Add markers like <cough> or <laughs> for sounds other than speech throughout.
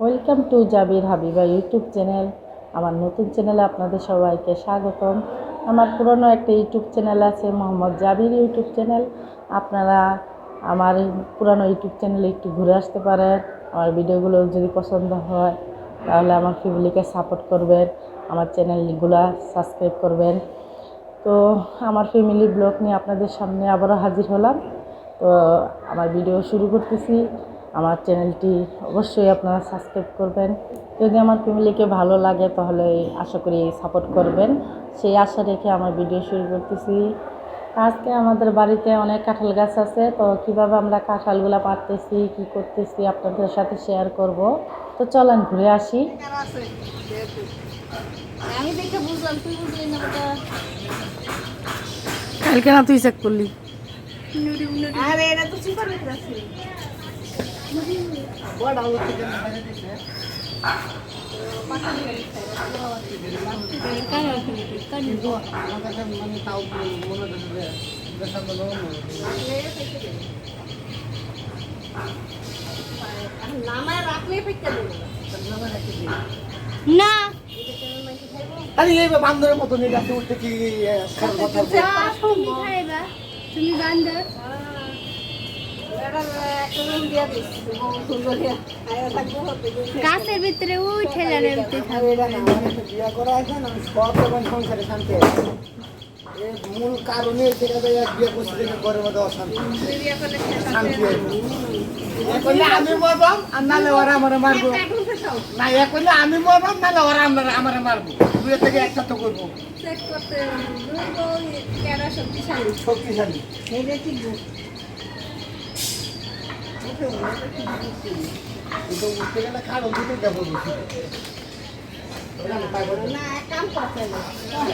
Welcome to Jabir Habiba YouTube channel. আমার নতুন চ্যানেলে আপনাদের সবাইকে স্বাগতম। আমার পুরনো একটা ইউটিউব চ্যানেল আছে, মোহাম্মদ জাবির ইউটিউব চ্যানেল। আপনারা আমার পুরনো ইউটিউব চ্যানেলে একটু ঘুরে আসতে পারেন। আমার ভিডিওগুলো যদি পছন্দ হয়, তাহলে আমার ফ্যামিলিকে সাপোর্ট করবেন, আমার চ্যানেলগুলো সাবস্ক্রাইব করবেন। তো আমার ফ্যামিলি ব্লগ নিয়ে আপনাদের সামনে আবারও হাজির হলাম। তো আমার ভিডিও শুরু করতেছি। আমার চ্যানেলটি অবশ্যই আপনারা সাবস্ক্রাইব করবেন। যদি আমার ফ্যামিলিকে ভালো লাগে তাহলে আশা করি সাপোর্ট করবেন। সেই আশা রেখে আমার ভিডিও শুরু করতেছি। আজকে আমাদের বাড়িতে অনেক কাঁঠাল গাছ আছে তো কীভাবে আমরা কাঁঠালগুলো পারতেছি কী করতেছি আপনাদের সাথে শেয়ার করব। তো চলেন ঘুরে আসি। আমি দেখে বুঝলাম তুই বুঝলি না কালকে না তুই চেক করলি? আরে এটা তো সুপার না। আরে এই বান্দরের মতো নিয়ে গাছে উঠতে কি কথা তুমি বান্দর। গাছের ভিতরে ওই ঠেলারে ভিতরে আরে এরা না, আমার একটা বিয়া করা আছে না, আমি সব যখন সংসারে শান্তি আছে। মূল কারণে যেটা তো এক বিয়ে করছি দেখে ঘরের মধ্যে অশান্তি। শান্তি আছে। আমি মরবাম আর নাহলে ওরা আমারে মারবো। না এ করলে আমি মরবাম নাহলে ওরা আমারে আমারে মারবো। দুয়ে থেকে একটা তো করব শক্তিশালী। কিন্তু উঠতে গেলে খাড়ো দুটো দেবো বেশি ওরা না পাই বলে। বুদ্ধি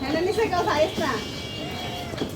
তাহলে শ্বশুরবাড়ির টাকা খাব না।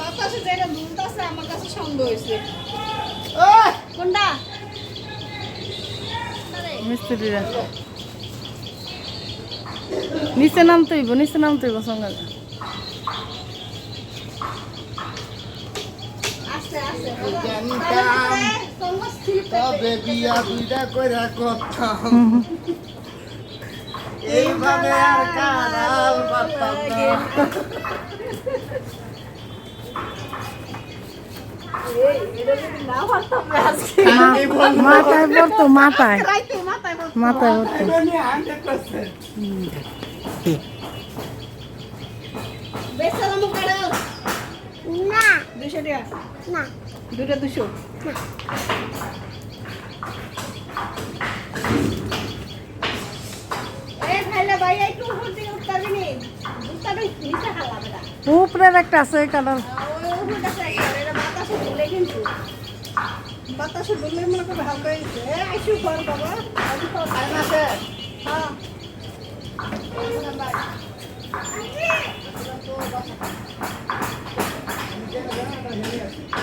বাতাসে যেটা দুলতাছে আমার কাছে সন্দেহ হয়েছে ওই কোনটা মিস্ত্রিরা। নিচে নামতে হইব নিচে সঙ্গে স্লিপ তবে বিয়া দুইটা কইরা করতাম এইভাবে আর কারাল <laughs> মাথায় পড়তো মাথায় মাথায় পড়তো এটা নিয়ে 100% বেচারা মুখ কাড়ো। না দুশো টাকা না দুটো দুশো এ খাইলে ভাই একটু উপর দিকে উঠতে উপরের একটা আছে কালার। ওই করে এটা বাতাসে ঢুলে মনে করবে হালকা হয়েছে আইসু ঘর বাবা আইসু ঘর টাইম আছে হ্যাঁ গাছের উপরে উঠতে মোবাইলে নি কত কয়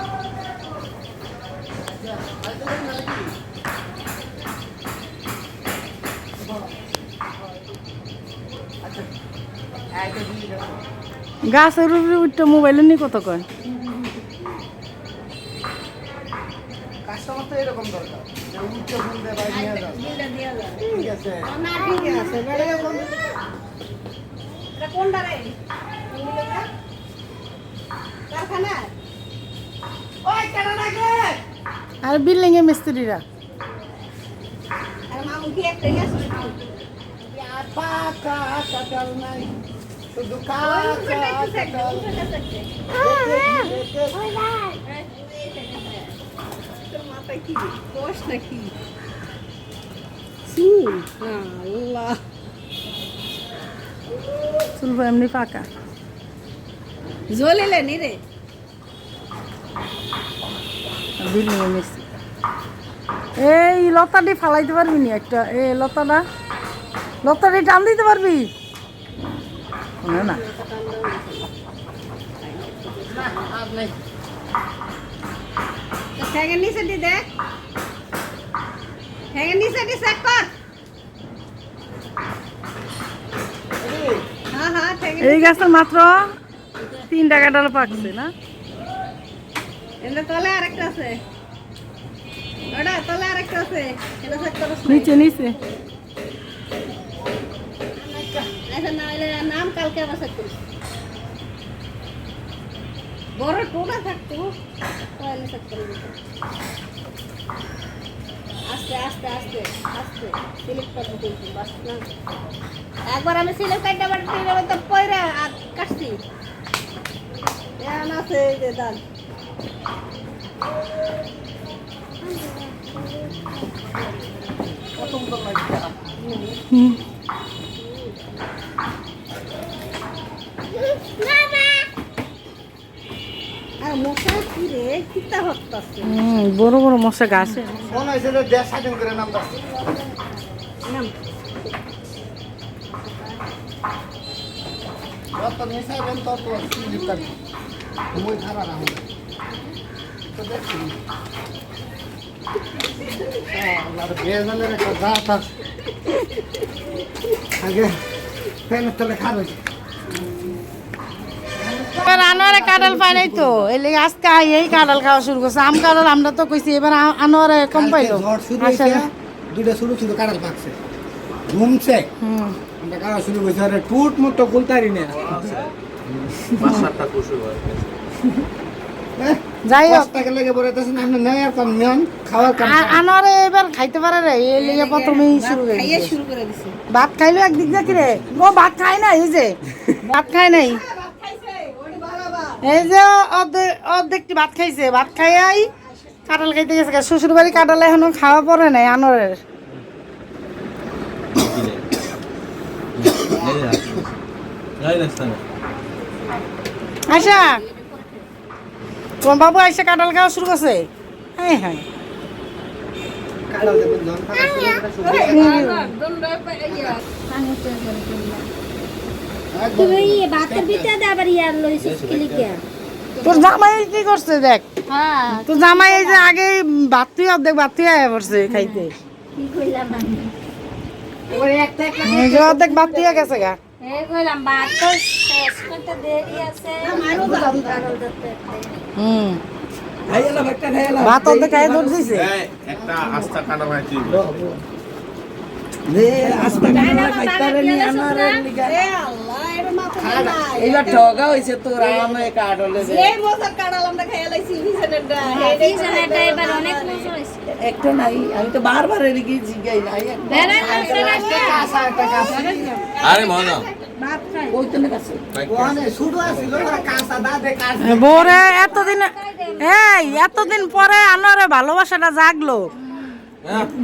কাস্টমার তো এরকম দরকার যে উচ্চ ফোন দিয়ে বাইরে নিয়ে যাও বিলটা দিয়ে যাও ঠিক আছে না ঠিক আছে বেড়ে গেল এটা কোনটা রে? কারখানা? ওই কেন লাগে আর বিল্ডিং এ মিস্ত্রিরা? আর মামু কি একটা গেছে পাকা কাটাল নাই। চুল আল্লাহ চুলবো এমনি পাকা জ্বলিলে নি রে বিল্ডিং মিশি এই লতাটি ফালাইতে পারবি নি একটা এ লতাটা, লতাটি টান দিতে পারবি? না ঠ্যাঙের নিচে দি দেখ ঠ্যাঙের নিচে দি চেক কর এই, হ্যাঁ হ্যাঁ গাছের মাত্র তিন টাকা ডাল পাকছে না? এনে তলে আরেকটা আছে। ওটা তলে আরেকটা আছে। এটা চেক নিচে নিচে। আচ্ছা না হলে নাম কালকে আবার চেক করিস। বড় টোটা থাকতো। তাহলে করে দিত আস্তে আস্তে আস্তে আস্তে। সিলেক্ট করব কিন্তু বাস না। একবার আমি সিলেক্ট করতে পারি তো পয়রা আর কাটছি আছে যে দাগ কত সুন্দর লাগছে। হুম। আর মশা কিতা হচ্ছে হুম, বড় বড় মশা গাছে। মনে আগে ফ্যানের তলে খাবে। এবার আনোয়ারে কাঁঠাল পাই নাই তো। এই লেগে আজকে এই কাঁঠাল খাওয়া শুরু করছে। আম কাঁঠাল আমরা তো কইছি এবার আনোয়ারে কম পাইলো। শুরু শুরু ছিল পাকছে। ঘুমছে। হুম। আমরা কাটা শুরু করছি আরে টুট মতো কুলতারি না। যাই হোক। টাকা লেগে পড়ে তাছে না আমরা আর কম নিয়ন খাওয়ার কাম আ- এবার খাইতে পারে রে এই লেগে প্রথমেই শুরু হয়ে খাইয়ে শুরু করে দিছে। ভাত খাইলো একদিক দেখি রে ও ভাত খায় না এই যে। ভাত খায় নাই। খাইছে এই যে অর্ধেক অর্ধেকটি ভাত খাইছে। ভাত খাইয়াই কাঁঠাল খাইতে গেছে শ্বশুর বাড়ি কাঁঠাল এখনও খাওয়া পড়ে নাই আনোয়ারের আয়সা তোমার বাবু আইসা কাঁঠাল খাওয়া শুরু করছে? হ্যাঁ হ্যাঁ। তোর জামাই কি করছে দেখ? হ্যাঁ। তোর জামাই এই যে আগে ভাত তুই অর্ধেক ভাত তুই আয়া পড়ছে খাইতে। কি কইলাম আমি? এই যে অর্ধেক ভাত তুই গেছে গা। হুম। ভাত অর্ধেক দিছে? একটা ভাই মাথা নাই। এইবার ঠগা হয়েছে তোর আমার একটা আমি তো বারবার এদিকে জিগাই নাই আরে মজা বরে এতদিন এই এতদিন পরে আনোয়ারে ভালোবাসাটা জাগলো।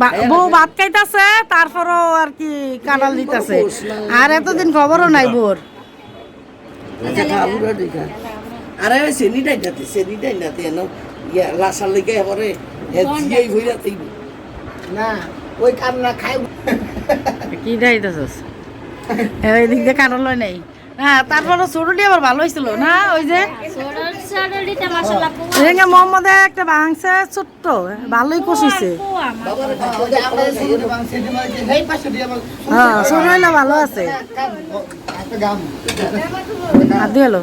বা- বউ ভাত খাইতাছে তারপরও আর কি কাঁঠাল দিতেছে। আর এতদিন খবরও নাই বোর। খাবুরা দেখা আরে সেনিটাই নাতে সেনিটাই নাতে এন ইয়া লাসার লেগে এবারে জিয়াই ভইরা না ওই কান্না খাই কি খাইতেছস? এই দিক দিয়ে কাঁঠাল হয় নাই। হ্যাঁ তারপরে ছোটটি আবার ভালো হয়েছিল না? ওই যে? রেঙ্গে মোহাম্মদে একটা ভাঙছে ছোট্ট ভালোই কষিছে হ্যাঁ ছোট হইলে ভালো আছে। একটা গাম আর দিয়ে। হলো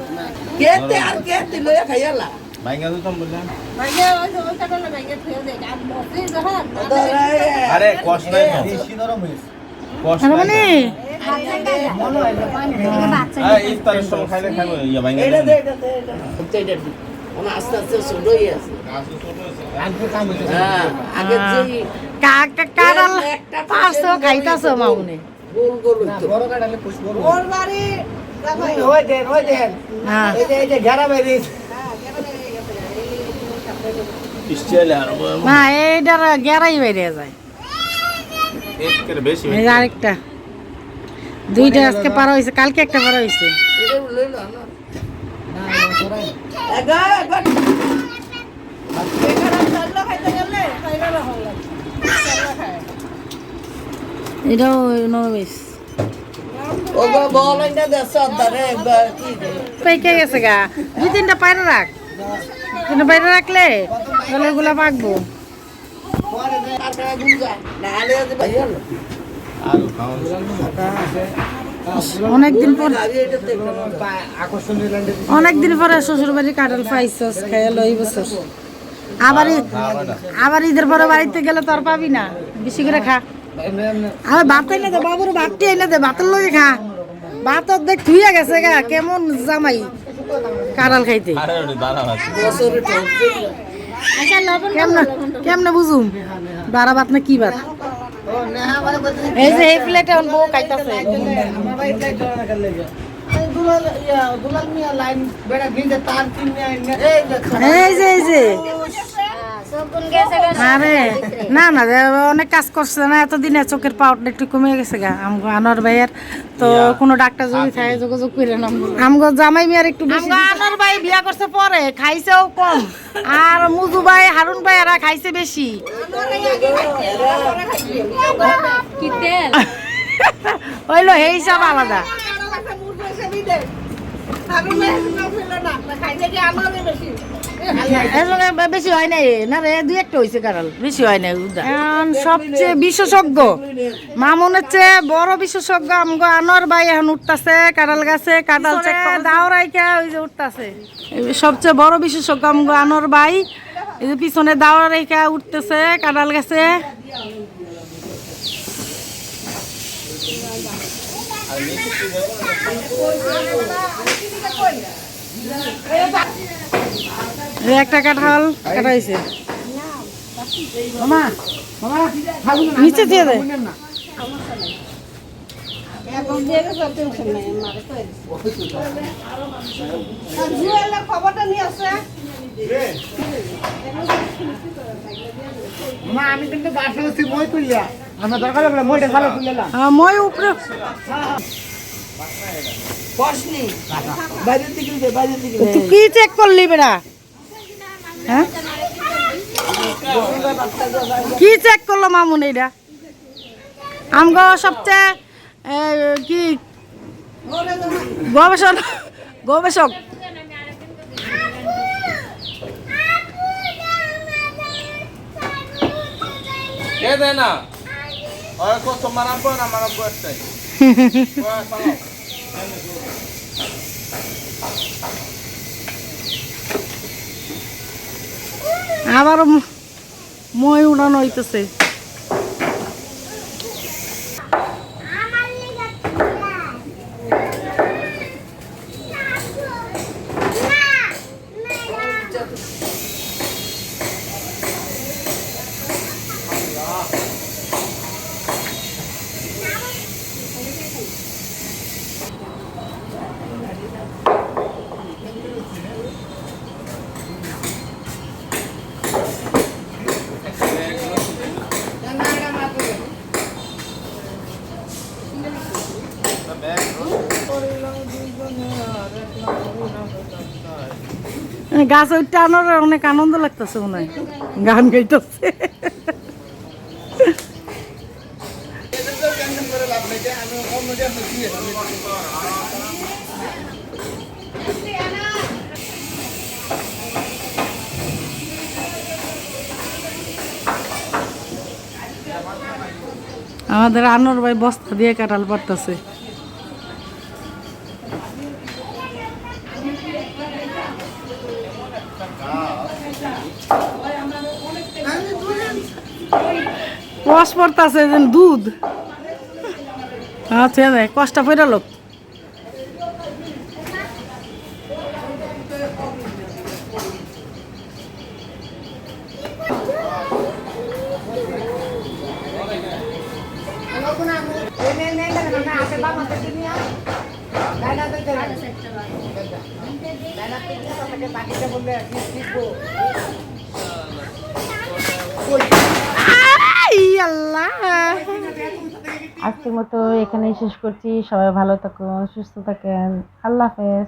আরে কষ্ট এই খাইতেছ না বড় কাটালে ওর বাড়ি ওই দেন ওই দেন। হ্যাঁ এই যে এই যে ঘেরা বাইরে না এইটার গেরাই বেরিয়ে যায়। এই আরেকটা। দুইটা আজকে পারা হয়েছে কালকে একটা পারা হয়েছে। এটাও দে পেকে গেছে গা। দুই তিনটা পায়রা রাখ। তিনটা পায়রা রাখলে তাহলে ওগুলা পাকবো। অনেকদিন পর অনেকদিন পরে শ্বশুর বাড়ি কাঁঠাল পাইছস খাইয়া লই বছর আবার আবার ঈদের পরে বাড়িতে গেলে তো আর পাবি না। বেশি করে খা। আবার ভাত এনে দে বাবুর ভাতটি এনে দে ভাতের লগে খা। ভাত দেখ থুইয়া গেছে গা কেমন জামাই কাঁঠাল খাইতে। আচ্ছা লবণ কেমনে কেমনে বুঝুম? বারা ভাত না কি ভাত? মানে এই যে এই প্লেটে অনবো তার এই যে এই যে। আরে না না অনেক কাজ করছে না এতদিনে চোখের পাওয়ারটা একটু কমে গেছে গা। আমগো আনোয়ার ভাইয়ের তো কোনো ডাক্তার যদি থাকে যোগাযোগ করে নাম আমগো জামাই মিয়ার একটু বেশি আনোয়ার ভাই বিয়া করছে পরে খাইছেও কম। আর মুজু ভাই হারুন ভাই এরা খাইছে বেশি। কি হইল এই হিসাব আলাদা। এর লগে বে- বেশি? হয় নাই না রে দুই একটা হয়েছে কারাল বেশি হয় নাই এখন সবচেয়ে বিশেষজ্ঞ মামুনের চেয়ে বড় বিশেষজ্ঞ আমগো আনোয়ার ভাই এখন উঠতাছে কাঁঠাল গাছে কাঁঠাল ওই যে উঠতাছে। সবচেয়ে বড় বিশেষজ্ঞ আমগো আনোয়ার ভাই এই যে পিছনে দাওরাইকা উঠতেছে কাঁঠাল গাছে। একটা কাঁঠাল কাটা হয়েছে নিচে দিয়ে দে। না। খবরটা নিয়ে আসে আমি কিন্তু বাসা আছি মই তুলিয়া আমার দরকার লাগলে মইটা ভালো তুললাম হ্যাঁ, মই উপরে তুই কি চেক করলি বেড়া? হ্যাঁ? কি চেক করল মামুন এইটা আমগো সবচেয়ে কি? গবেষণ গবেষক। কে দেয় না? ওরা কত মারাবো না মারাবো একটাই। <laughs> আবার মই উড়ানো হইতেছে। গাছ উঠতে আনার অনেক আনন্দ লাগতেছে মনে হয়। গান গাইতেছে। আমাদের আনোর ভাই বস্তা দিয়ে কাটাল পারতেছে পড়তাছে যেন দুধ আচ্ছা দেখ কষ্টা পড়া লোক নে নে নে না আছে বাবা থেকে নিয়া দাদা সাড়ে চারটা বাজে। বাকিটা বললে শিখব আজকের মতো এখানেই শেষ করছি। সবাই ভালো থাকুন সুস্থ থাকেন। আল্লাহ হাফেজ।